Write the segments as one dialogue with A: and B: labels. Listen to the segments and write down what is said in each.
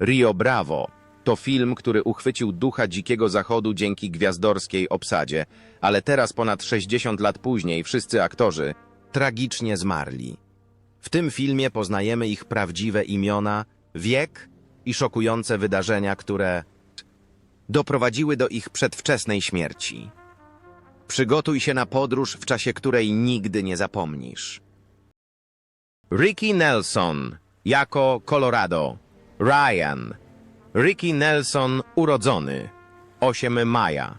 A: Rio Bravo to film, który uchwycił ducha dzikiego zachodu dzięki gwiazdorskiej obsadzie, ale teraz ponad 60 lat później wszyscy aktorzy tragicznie zmarli. W tym filmie poznajemy ich prawdziwe imiona, wiek i szokujące wydarzenia, które doprowadziły do ich przedwczesnej śmierci. Przygotuj się na podróż, w czasie której nigdy nie zapomnisz. Ricky Nelson jako Colorado. Ryan. Ricky Nelson urodzony 8 maja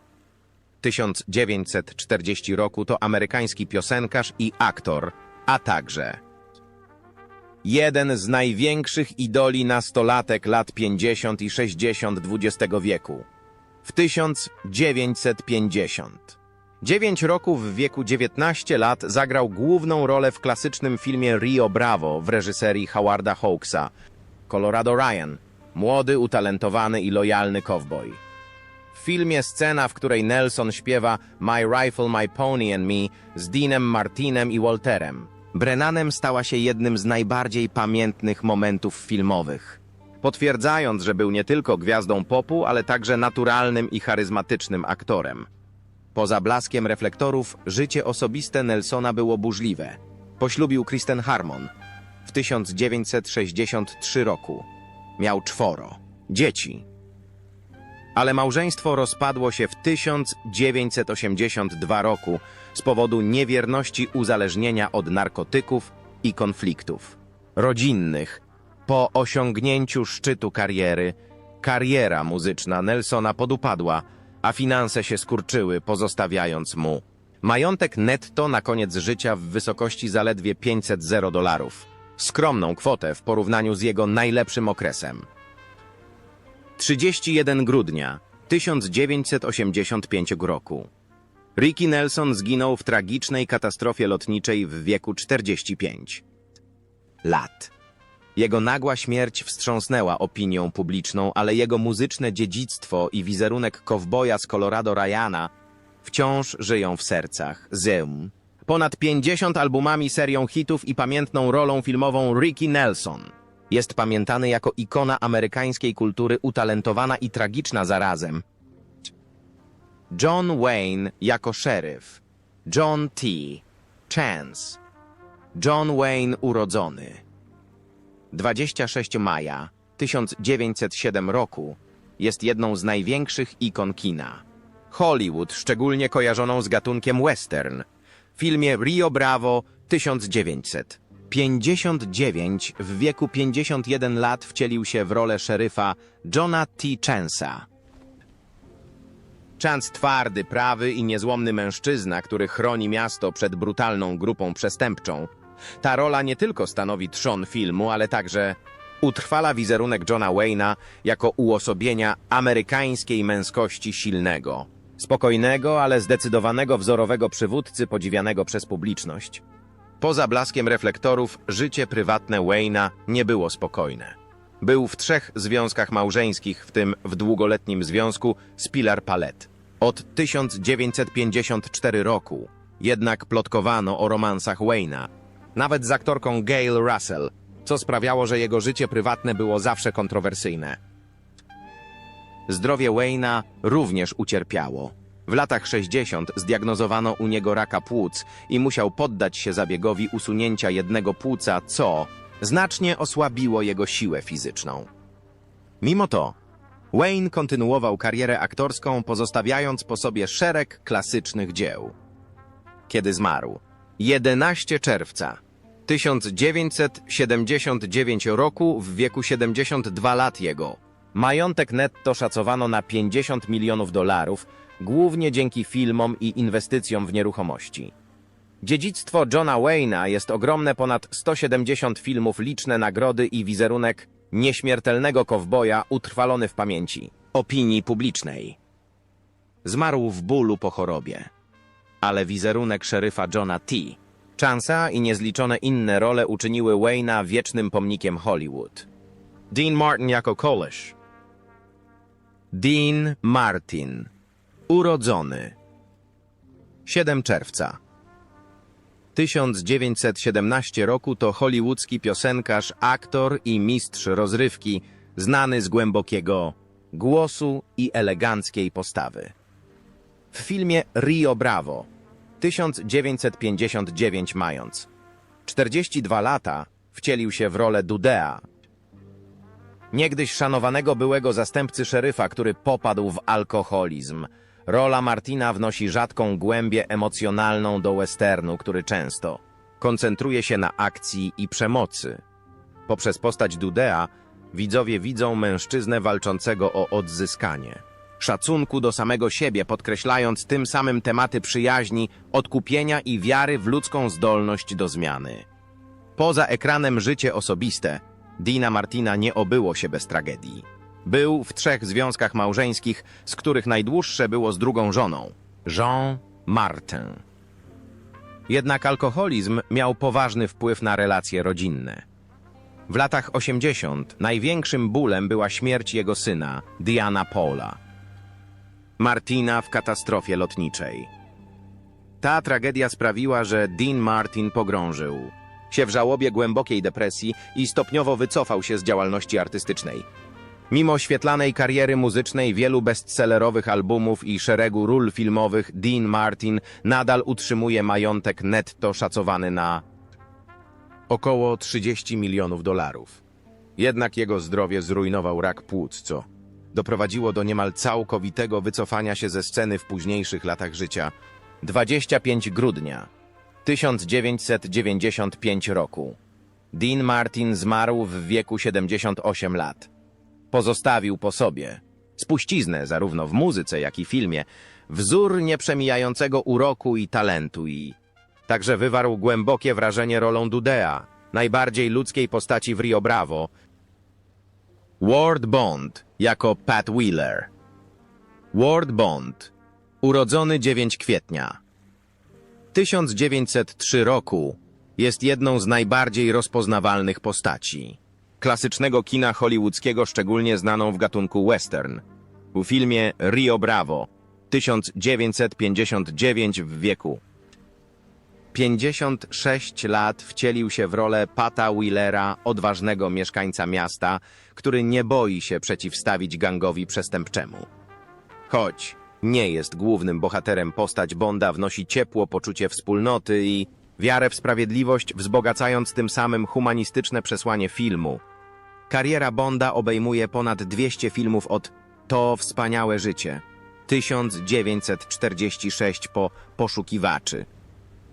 A: 1940 roku to amerykański piosenkarz i aktor, a także jeden z największych idoli nastolatek lat 50 i 60 XX wieku. W 1950. 9 roku w wieku 19 lat zagrał główną rolę w klasycznym filmie Rio Bravo w reżyserii Howarda Hawksa. Colorado Ryan, młody, utalentowany i lojalny cowboy. W filmie scena, w której Nelson śpiewa My Rifle, My Pony and Me z Deanem Martinem i Walterem. Brennanem stała się jednym z najbardziej pamiętnych momentów filmowych. Potwierdzając, że był nie tylko gwiazdą popu, ale także naturalnym i charyzmatycznym aktorem. Poza blaskiem reflektorów, życie osobiste Nelsona było burzliwe. Poślubił Kristen Harmon w 1963 roku. Miał czworo dzieci. Ale małżeństwo rozpadło się w 1982 roku z powodu niewierności uzależnienia od narkotyków i konfliktów rodzinnych. Po osiągnięciu szczytu kariery, kariera muzyczna Nelsona podupadła, a finanse się skurczyły, pozostawiając mu majątek netto na koniec życia w wysokości zaledwie 500 dolarów. Skromną kwotę w porównaniu z jego najlepszym okresem. 31 grudnia 1985 roku. Ricky Nelson zginął w tragicznej katastrofie lotniczej w wieku 45 lat. Jego nagła śmierć wstrząsnęła opinią publiczną, ale jego muzyczne dziedzictwo i wizerunek kowboja z Colorado Ryana wciąż żyją w sercach. Zeum. Ponad 50 albumami, serią hitów i pamiętną rolą filmową Ricky Nelson. Jest pamiętany jako ikona amerykańskiej kultury, utalentowana i tragiczna zarazem. John Wayne jako szeryf. John T. Chance. John Wayne urodzony. 26 maja 1907 roku jest jedną z największych ikon kina. Hollywood, szczególnie kojarzoną z gatunkiem western. Filmie Rio Bravo 1959 w wieku 51 lat wcielił się w rolę szeryfa Johna T. Chance'a. Chance twardy, prawy i niezłomny mężczyzna, który chroni miasto przed brutalną grupą przestępczą. Ta rola nie tylko stanowi trzon filmu, ale także utrwala wizerunek Johna Wayna jako uosobienia amerykańskiej męskości silnego. Spokojnego, ale zdecydowanego wzorowego przywódcy podziwianego przez publiczność. Poza blaskiem reflektorów, życie prywatne Wayna nie było spokojne. Był w trzech związkach małżeńskich, w tym w długoletnim związku z Pilar Palet. Od 1954 roku jednak plotkowano o romansach Wayna, nawet z aktorką Gail Russell, co sprawiało, że jego życie prywatne było zawsze kontrowersyjne. Zdrowie Wayna również ucierpiało. W latach 60 zdiagnozowano u niego raka płuc i musiał poddać się zabiegowi usunięcia jednego płuca, co znacznie osłabiło jego siłę fizyczną. Mimo to, Wayne kontynuował karierę aktorską, pozostawiając po sobie szereg klasycznych dzieł. Kiedy zmarł? 11 czerwca 1979 roku w wieku 72 lat jego. Majątek netto szacowano na 50 milionów dolarów, głównie dzięki filmom i inwestycjom w nieruchomości. Dziedzictwo Johna Wayna jest ogromne ponad 170 filmów, liczne nagrody i wizerunek nieśmiertelnego kowboja utrwalony w pamięci opinii publicznej. Zmarł w bólu po chorobie, ale wizerunek szeryfa Johna T. Chance'a i niezliczone inne role uczyniły Wayna wiecznym pomnikiem Hollywood. Dean Martin jako Kolish. Dean Martin. Urodzony. 7 czerwca. 1917 roku to hollywoodzki piosenkarz, aktor i mistrz rozrywki, znany z głębokiego głosu i eleganckiej postawy. W filmie Rio Bravo 1959 mając 42 lata wcielił się w rolę Dudea, niegdyś szanowanego byłego zastępcy szeryfa, który popadł w alkoholizm. Rola Martina wnosi rzadką głębię emocjonalną do westernu, który często koncentruje się na akcji i przemocy. Poprzez postać Dudea widzowie widzą mężczyznę walczącego o odzyskanie. Szacunku do samego siebie, podkreślając tym samym tematy przyjaźni, odkupienia i wiary w ludzką zdolność do zmiany. Poza ekranem życie osobiste, Dina Martina nie obyło się bez tragedii. Był w trzech związkach małżeńskich, z których najdłuższe było z drugą żoną, Jean Martin. Jednak alkoholizm miał poważny wpływ na relacje rodzinne. W latach 80 największym bólem była śmierć jego syna, Diana Paula. Martina w katastrofie lotniczej. Ta tragedia sprawiła, że Dean Martin pogrążył się w żałobie głębokiej depresji i stopniowo wycofał się z działalności artystycznej. Mimo świetlanej kariery muzycznej, wielu bestsellerowych albumów i szeregu ról filmowych, Dean Martin nadal utrzymuje majątek netto szacowany na około 30 milionów dolarów. Jednak jego zdrowie zrujnował rak płuc, co doprowadziło do niemal całkowitego wycofania się ze sceny w późniejszych latach życia. 25 grudnia 1995 roku. Dean Martin zmarł w wieku 78 lat. Pozostawił po sobie spuściznę zarówno w muzyce, jak i filmie, wzór nieprzemijającego uroku i talentu i także wywarł głębokie wrażenie rolą Dudea, najbardziej ludzkiej postaci w Rio Bravo, Ward Bond jako Pat Wheeler. Ward Bond, urodzony 9 kwietnia 1903 roku, jest jedną z najbardziej rozpoznawalnych postaci. Klasycznego kina hollywoodzkiego, szczególnie znaną w gatunku western. W filmie Rio Bravo 1959 w wieku 56 lat wcielił się w rolę Pata Wheelera, odważnego mieszkańca miasta, który nie boi się przeciwstawić gangowi przestępczemu. Choć nie jest głównym bohaterem, postać Bonda wnosi ciepło poczucie wspólnoty i wiarę w sprawiedliwość, wzbogacając tym samym humanistyczne przesłanie filmu. Kariera Bonda obejmuje ponad 200 filmów od To wspaniałe życie 1946 po Poszukiwaczy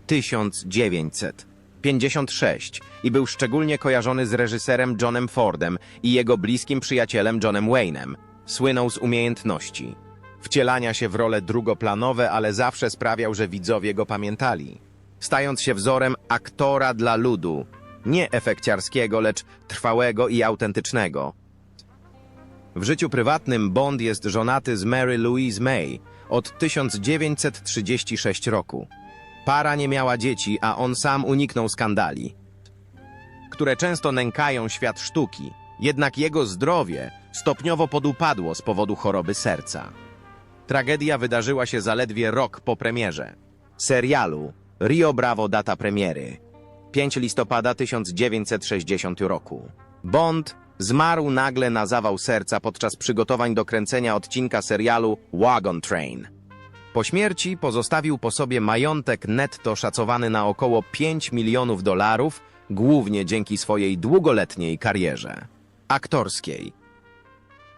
A: 1956 i był szczególnie kojarzony z reżyserem Johnem Fordem i jego bliskim przyjacielem Johnem Wayne'em. Słynął z umiejętności wcielania się w role drugoplanowe, ale zawsze sprawiał, że widzowie go pamiętali. Stając się wzorem aktora dla ludu, nie efekciarskiego, lecz trwałego i autentycznego. W życiu prywatnym Bond jest żonaty z Mary Louise May od 1936 roku. Para nie miała dzieci, a on sam uniknął skandali, które często nękają świat sztuki. Jednak jego zdrowie stopniowo podupadło z powodu choroby serca. Tragedia wydarzyła się zaledwie rok po premierze. Serialu Rio Bravo data premiery 5 listopada 1960 roku. Bond zmarł nagle na zawał serca podczas przygotowań do kręcenia odcinka serialu Wagon Train. Po śmierci pozostawił po sobie majątek netto szacowany na około 5 milionów dolarów, głównie dzięki swojej długoletniej karierze aktorskiej.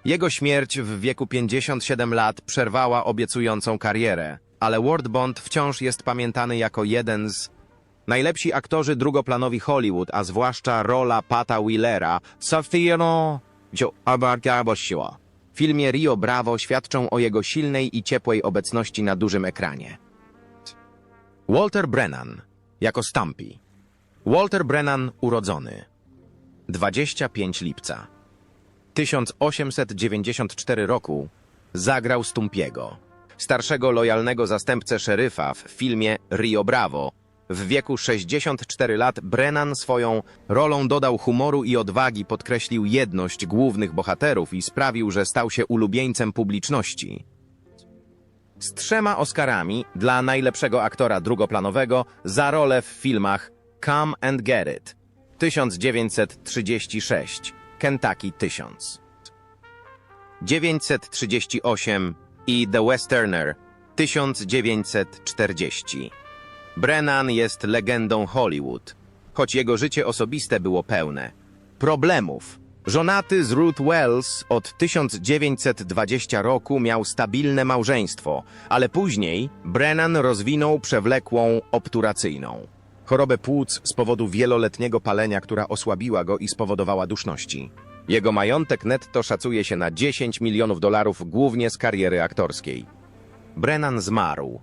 A: Jego śmierć w wieku 57 lat przerwała obiecującą karierę, ale Ward Bond wciąż jest pamiętany jako jeden z najlepsi aktorzy drugoplanowi Hollywood, a zwłaszcza rola Pata Abargaboshiwa. W filmie Rio Bravo świadczą o jego silnej i ciepłej obecności na dużym ekranie. Walter Brennan jako Stumpy. Walter Brennan urodzony 25 lipca 1894 roku zagrał Stumpiego, starszego lojalnego zastępcę szeryfa w filmie Rio Bravo. W wieku 64 lat Brennan swoją rolą dodał humoru i odwagi, podkreślił jedność głównych bohaterów i sprawił, że stał się ulubieńcem publiczności. Z trzema Oscarami dla najlepszego aktora drugoplanowego za rolę w filmach Come and Get It 1936, Kentucky 1000, 1938 i The Westerner 1940. Brennan jest legendą Hollywood, choć jego życie osobiste było pełne problemów. Żonaty z Ruth Wells od 1920 roku miał stabilne małżeństwo, ale później Brennan rozwinął przewlekłą obturacyjną. Chorobę płuc z powodu wieloletniego palenia, która osłabiła go i spowodowała duszności. Jego majątek netto szacuje się na 10 milionów dolarów głównie z kariery aktorskiej. Brennan zmarł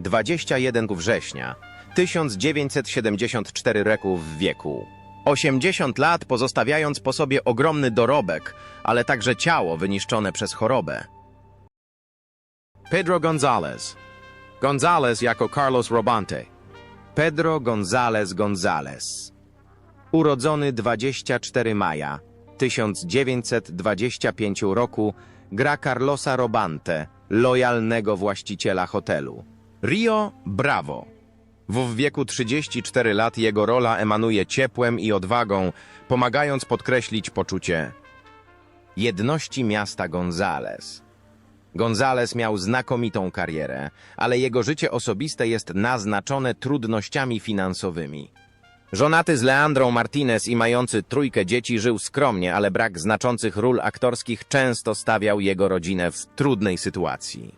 A: 21 września 1974 roku w wieku. 80 lat pozostawiając po sobie ogromny dorobek, ale także ciało wyniszczone przez chorobę. Pedro González González jako Carlos Robante Pedro González González Urodzony 24 maja 1925 roku gra Carlosa Robante, lojalnego właściciela hotelu. Rio Bravo. W wieku 34 lat jego rola emanuje ciepłem i odwagą, pomagając podkreślić poczucie jedności miasta Gonzales. Gonzales miał znakomitą karierę, ale jego życie osobiste jest naznaczone trudnościami finansowymi. Żonaty z Leandrą Martinez i mający trójkę dzieci żył skromnie, ale brak znaczących ról aktorskich często stawiał jego rodzinę w trudnej sytuacji.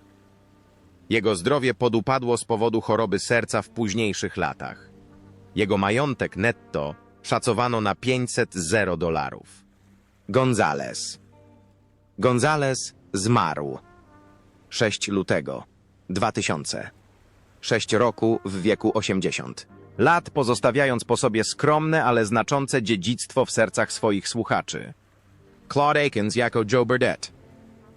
A: Jego zdrowie podupadło z powodu choroby serca w późniejszych latach. Jego majątek netto szacowano na 500 zero dolarów. Gonzales. Gonzales zmarł 6 lutego 2000. 6 roku w wieku 80. Lat pozostawiając po sobie skromne, ale znaczące dziedzictwo w sercach swoich słuchaczy. Claude Akins jako Joe Burdette.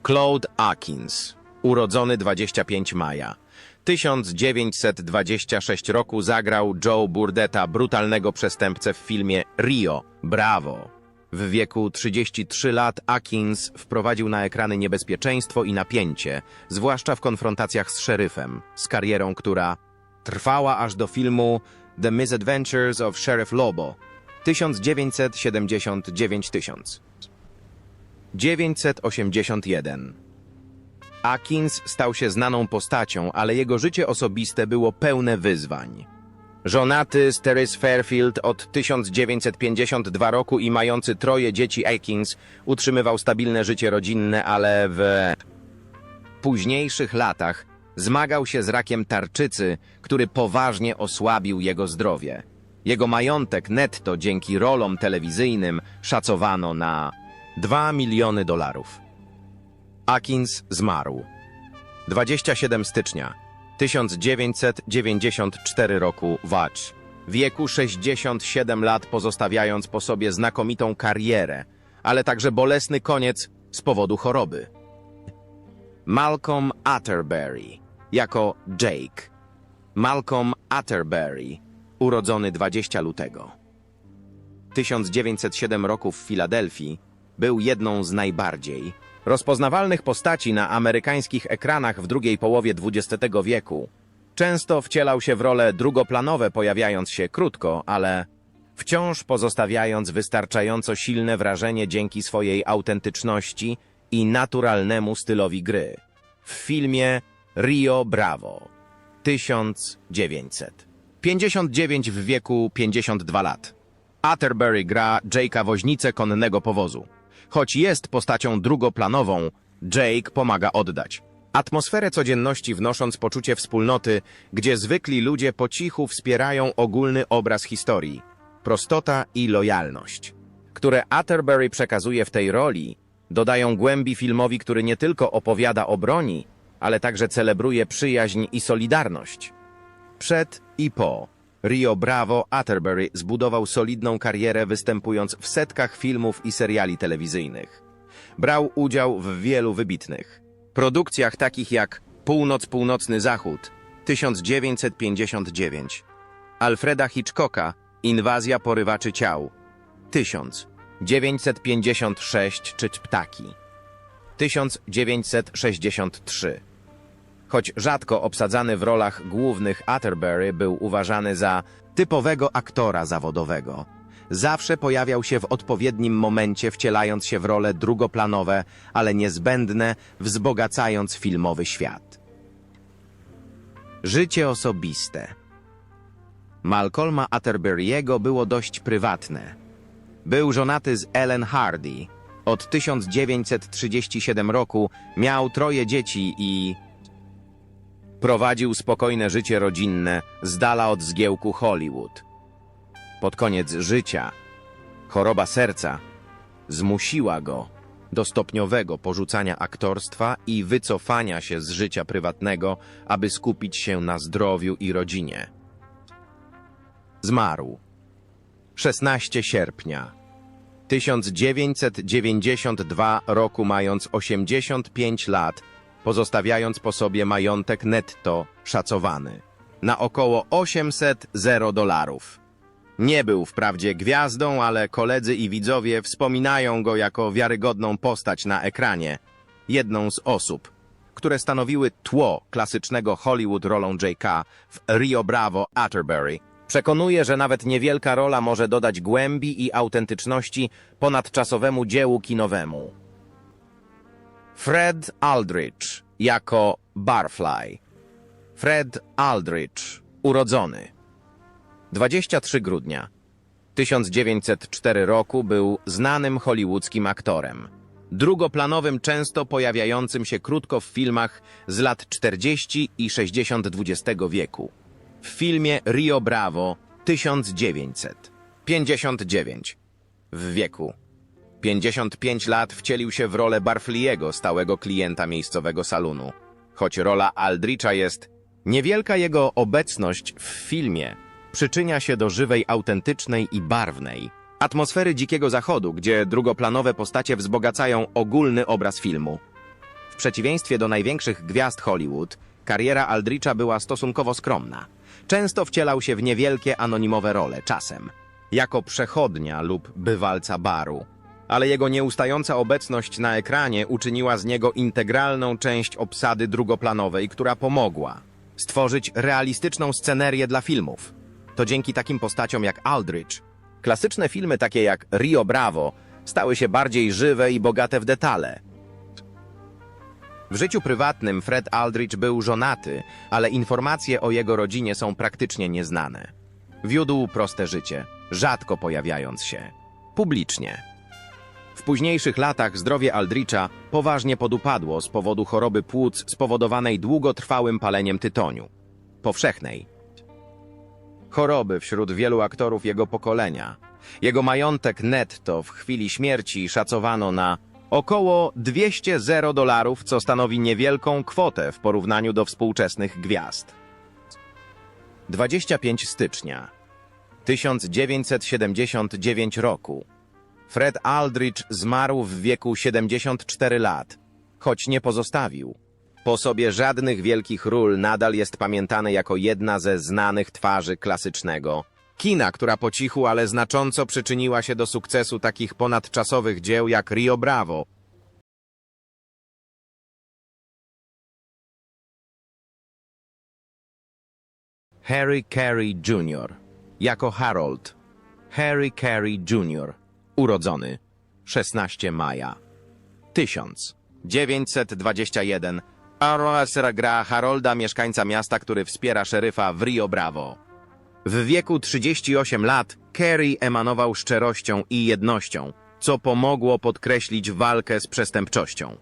A: Claude Akins, urodzony 25 maja. 1926 roku zagrał Joe Burdetta, brutalnego przestępcę w filmie Rio Bravo. W wieku 33 lat Akins wprowadził na ekrany niebezpieczeństwo i napięcie, zwłaszcza w konfrontacjach z szeryfem, z karierą, która trwała aż do filmu The Misadventures of Sheriff Lobo 1979 tysiąc. 981 Akins stał się znaną postacią, ale jego życie osobiste było pełne wyzwań. Żonaty z Teres Fairfield od 1952 roku i mający troje dzieci Akins utrzymywał stabilne życie rodzinne, ale w późniejszych latach zmagał się z rakiem tarczycy, który poważnie osłabił jego zdrowie. Jego majątek netto dzięki rolom telewizyjnym szacowano na 2 miliony dolarów. Akins zmarł. 27 stycznia 1994 roku Watch. W wieku 67 lat pozostawiając po sobie znakomitą karierę, ale także bolesny koniec z powodu choroby. Malcolm Atterbury jako Jake. Malcolm Atterbury, urodzony 20 lutego. 1907 roku w Filadelfii, był jedną z najbardziej rozpoznawalnych postaci na amerykańskich ekranach w drugiej połowie XX wieku. Często wcielał się w role drugoplanowe, pojawiając się krótko, ale wciąż pozostawiając wystarczająco silne wrażenie dzięki swojej autentyczności i naturalnemu stylowi gry. W filmie Rio Bravo 1900. 59 w wieku 52 lat. Atterbury gra Jake'a woźnicę konnego powozu. Choć jest postacią drugoplanową, Jake pomaga oddać. Atmosferę codzienności wnosząc poczucie wspólnoty, gdzie zwykli ludzie po cichu wspierają ogólny obraz historii. Prostota i lojalność, które Atterbury przekazuje w tej roli, dodają głębi filmowi, który nie tylko opowiada o broni, ale także celebruje przyjaźń i solidarność. Przed i po Rio Bravo Atterbury zbudował solidną karierę występując w setkach filmów i seriali telewizyjnych. Brał udział w wielu wybitnych produkcjach takich jak Północ-Północny Zachód 1959, Alfreda Hitchcocka Inwazja porywaczy ciał 1956 czy Ptaki 1963 choć rzadko obsadzany w rolach głównych Atterbury był uważany za typowego aktora zawodowego. zawsze pojawiał się w odpowiednim momencie, wcielając się w role drugoplanowe, ale niezbędne, wzbogacając filmowy świat. Życie osobiste Malcolma Atterbury'ego było dość prywatne. Był żonaty z Ellen Hardy. Od 1937 roku miał troje dzieci i prowadził spokojne życie rodzinne z dala od zgiełku Hollywood. Pod koniec życia choroba serca zmusiła go do stopniowego porzucania aktorstwa i wycofania się z życia prywatnego, aby skupić się na zdrowiu i rodzinie. Zmarł 16 sierpnia 1992 roku, mając 85 lat, pozostawiając po sobie majątek netto szacowany na około 800 zero dolarów. Nie był wprawdzie gwiazdą, ale koledzy i widzowie wspominają go jako wiarygodną postać na ekranie, jedną z osób, które stanowiły tło klasycznego Hollywood rolą J.K. w Rio Bravo Atterbury. Przekonuje, że nawet niewielka rola może dodać głębi i autentyczności ponadczasowemu dziełu kinowemu. Fred Aldrich jako Barfly. Fred Aldrich, urodzony. 23 grudnia 1904 roku był znanym hollywoodzkim aktorem. Drugoplanowym, często pojawiającym się krótko w filmach z lat 40 i 60 XX wieku. W filmie Rio Bravo 1959. W wieku 55 lat wcielił się w rolę Barfliego, stałego klienta miejscowego salonu. Choć rola Aldricha jest niewielka, jego obecność w filmie przyczynia się do żywej, autentycznej i barwnej atmosfery Dzikiego Zachodu, gdzie drugoplanowe postacie wzbogacają ogólny obraz filmu. W przeciwieństwie do największych gwiazd Hollywood, kariera Aldricha była stosunkowo skromna. Często wcielał się w niewielkie, anonimowe role, czasem jako przechodnia lub bywalca baru. Ale jego nieustająca obecność na ekranie uczyniła z niego integralną część obsady drugoplanowej, która pomogła stworzyć realistyczną scenerię dla filmów. To dzięki takim postaciom jak Aldrich, klasyczne filmy takie jak Rio Bravo stały się bardziej żywe i bogate w detale. W życiu prywatnym Fred Aldrich był żonaty, ale informacje o jego rodzinie są praktycznie nieznane. Wiódł proste życie, rzadko pojawiając się publicznie. W późniejszych latach zdrowie Aldricha poważnie podupadło z powodu choroby płuc spowodowanej długotrwałym paleniem tytoniu. Powszechnej. Choroby wśród wielu aktorów jego pokolenia. Jego majątek netto w chwili śmierci szacowano na około 200 zero dolarów, co stanowi niewielką kwotę w porównaniu do współczesnych gwiazd. 25 stycznia 1979 roku. Fred Aldrich zmarł w wieku 74 lat, choć nie pozostawił. Po sobie żadnych wielkich ról nadal jest pamiętany jako jedna ze znanych twarzy klasycznego kina, która po cichu, ale znacząco przyczyniła się do sukcesu takich ponadczasowych dzieł jak Rio Bravo. Harry Carey Jr. jako Harold. Harry Carey Jr. urodzony 16 maja 1921. Aroa gra Harolda, mieszkańca miasta, który wspiera szeryfa w Rio Bravo. W wieku 38 lat Carey emanował szczerością i jednością, co pomogło podkreślić walkę z przestępczością.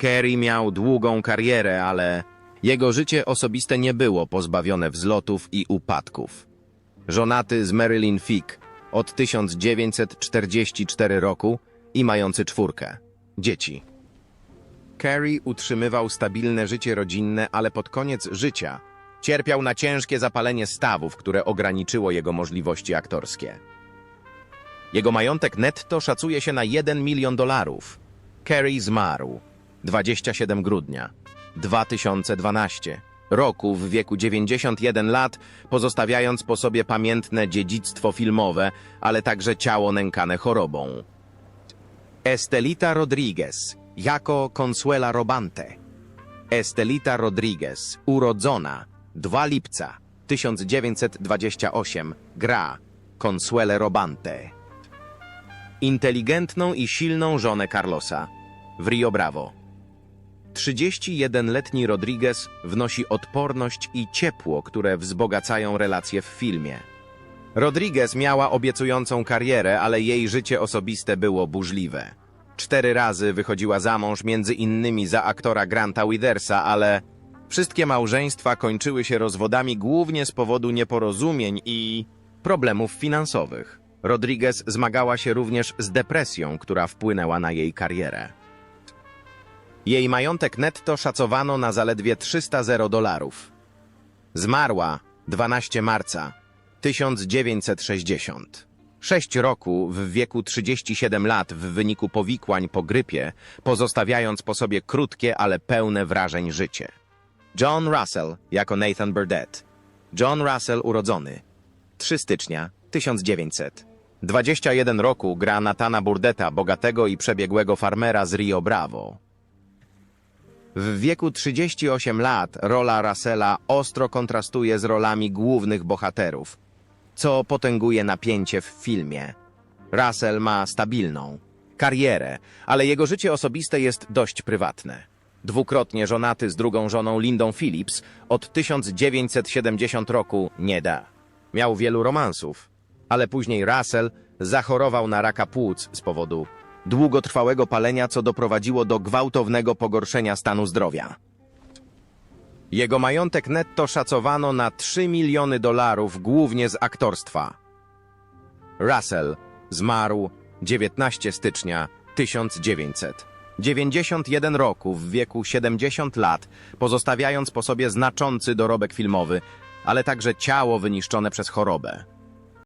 A: Carey miał długą karierę, ale jego życie osobiste nie było pozbawione wzlotów i upadków. Żonaty z Marilyn Fick od 1944 roku i mający czwórkę dzieci. Carey utrzymywał stabilne życie rodzinne, ale pod koniec życia cierpiał na ciężkie zapalenie stawów, które ograniczyło jego możliwości aktorskie. Jego majątek netto szacuje się na 1 milion dolarów. Carey zmarł 27 grudnia 2012 roku w wieku 91 lat, pozostawiając po sobie pamiętne dziedzictwo filmowe, ale także ciało nękane chorobą. Estelita Rodriguez jako Consuela Robante. Estelita Rodriguez, urodzona 2 lipca 1928, gra Consuele Robante. Inteligentną i silną żonę Carlosa w Rio Bravo. 31-letni Rodriguez wnosi odporność i ciepło, które wzbogacają relacje w filmie. Rodriguez miała obiecującą karierę, ale jej życie osobiste było burzliwe. Cztery razy wychodziła za mąż, między innymi za aktora Granta Withersa, ale wszystkie małżeństwa kończyły się rozwodami głównie z powodu nieporozumień i problemów finansowych. Rodriguez zmagała się również z depresją, która wpłynęła na jej karierę. Jej majątek netto szacowano na zaledwie 300 zero dolarów. Zmarła 12 marca 1960. Sześć roku w wieku 37 lat w wyniku powikłań po grypie, pozostawiając po sobie krótkie, ale pełne wrażeń życie. John Russell jako Nathan Burdett. John Russell urodzony 3 stycznia 1900. 21 roku gra Natana Burdetta, bogatego i przebiegłego farmera z Rio Bravo. W wieku 38 lat rola Russella ostro kontrastuje z rolami głównych bohaterów, co potęguje napięcie w filmie. Russell ma stabilną karierę, ale jego życie osobiste jest dość prywatne. Dwukrotnie żonaty z drugą żoną Lindą Phillips od 1970 roku nie da. Miał wielu romansów, ale później Russell zachorował na raka płuc z powodu długotrwałego palenia, co doprowadziło do gwałtownego pogorszenia stanu zdrowia. Jego majątek netto szacowano na 3 miliony dolarów, głównie z aktorstwa. Russell zmarł 19 stycznia 1900. 91 roku w wieku 70 lat, pozostawiając po sobie znaczący dorobek filmowy, ale także ciało wyniszczone przez chorobę.